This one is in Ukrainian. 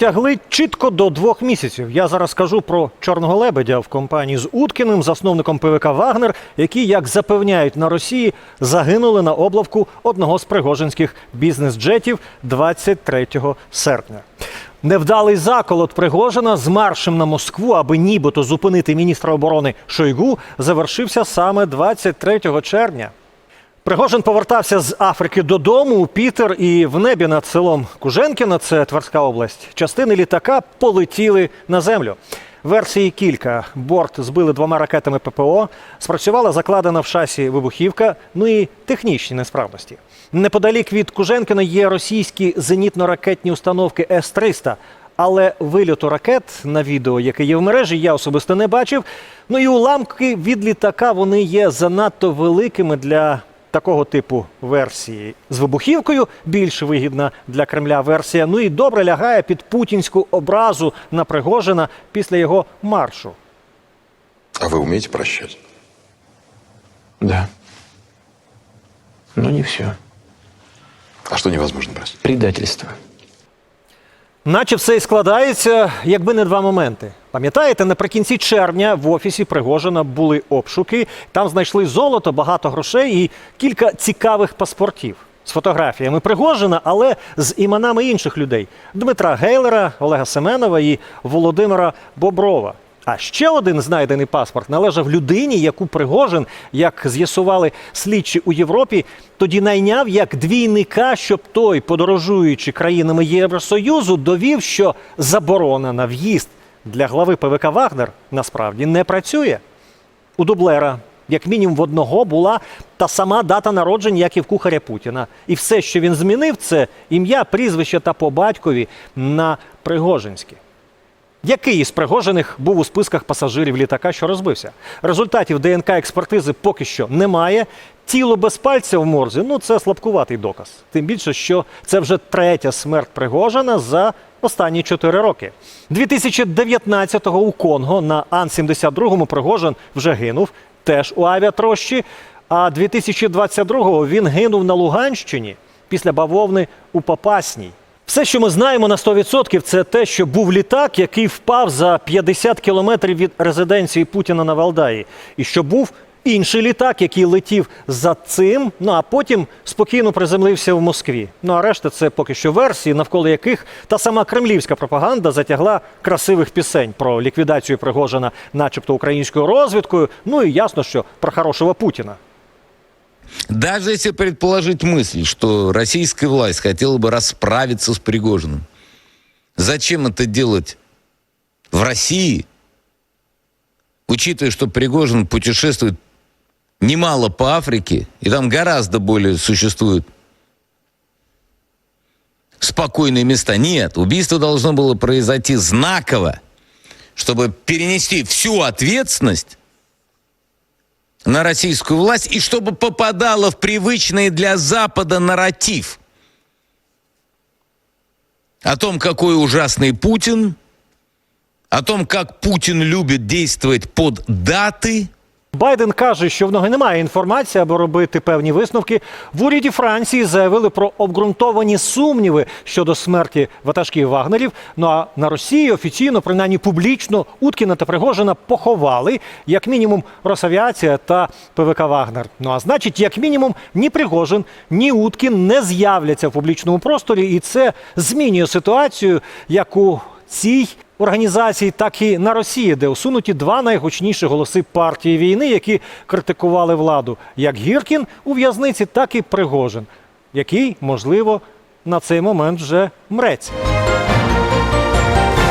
Дотягли чітко до двох місяців. Я зараз кажу про чорного лебедя в компанії з Уткіним, засновником ПВК Вагнер, які, як запевняють на Росії, загинули на облавку одного з пригожинських бізнес-джетів 23 серпня. Невдалий заколот Пригожина з маршем на Москву, аби нібито зупинити міністра оборони Шойгу, завершився саме 23 червня. Пригожин повертався з Африки додому у Пітер, і в небі над селом Куженкіна, це Тверська область, частини літака полетіли на землю. Версії кілька. Борт збили двома ракетами ППО, спрацювала закладена в шасі вибухівка, ну і технічні несправності. Неподалік від Куженкіна є російські зенітно-ракетні установки С-300. Але вильоту ракет на відео, яке є в мережі, я особисто не бачив. Ну і уламки від літака вони є занадто великими для такого типу версії. З вибухівкою більш вигідна для Кремля версія. Ну і добре лягає під путінську образу на Пригожина після його маршу. А ви вмієте прощати? Да. Ну не все. А что невозможно простить? Предательство. Наче все і складається, якби не два моменти. Пам'ятаєте, наприкінці червня в офісі Пригожина були обшуки. Там знайшли золото, багато грошей і кілька цікавих паспортів з фотографіями Пригожина, але з іменами інших людей: Дмитра Гейлера, Олега Семенова і Володимира Боброва. А ще один знайдений паспорт належав людині, яку Пригожин, як з'ясували слідчі у Європі, тоді найняв як двійника, щоб той, подорожуючи країнами Євросоюзу, довів, що заборона на в'їзд для глави ПВК Вагнер насправді не працює. У дублера, як мінімум в одного, була та сама дата народження, як і в кухаря Путіна. І все, що він змінив, це ім'я, прізвище та по батькові на Пригожинське. Який із пригожених був у списках пасажирів літака, що розбився? Результатів ДНК експертизи поки що немає. Тіло без пальця в морзі ну це слабкуватий доказ. Тим більше, що це вже третя смерть Пригожина за останні чотири роки. 2019-го у Конго на Ан-72 Пригожин вже гинув, теж у авіатрощі. А 2022-го він гинув на Луганщині після бавовни у Попасній. Все, що ми знаємо на 100%, це те, що був літак, який впав за 50 кілометрів від резиденції Путіна на Валдаї, і що був інший літак, який летів за цим, ну а потім спокійно приземлився в Москві. Ну а решта це поки що версії, навколо яких та сама кремлівська пропаганда затягла красивих пісень про ліквідацію Пригожина, начебто українською розвідкою. Ну і ясно, що про хорошого Путіна. Даже если предположить мысль, что российская власть хотела бы расправиться с Пригожиным, зачем это делать в России, учитывая, что Пригожин путешествует немало по Африке, и там гораздо более существуют спокойные места. Нет, убийство должно было произойти знаково, чтобы перенести всю ответственность на российскую власть и чтобы попадало в привычный для Запада нарратив о том, какой ужасный Путин, о том, как Путин любит действовать под даты – Байден каже, що в нього немає інформації, аби робити певні висновки. В уряді Франції заявили про обґрунтовані сумніви щодо смерті ватажків Вагнерів. Ну а на Росії офіційно, принаймні публічно, Уткіна та Пригожина поховали як мінімум Росавіація та ПВК Вагнер. Ну а значить, як мінімум, ні Пригожин, ні Уткін не з'являться в публічному просторі, і це змінює ситуацію, як у цій організації, так і на Росії, де усунуті два найгучніші голоси партії війни, які критикували владу, як Гіркін у в'язниці, так і Пригожин, який, можливо, на цей момент вже мреться.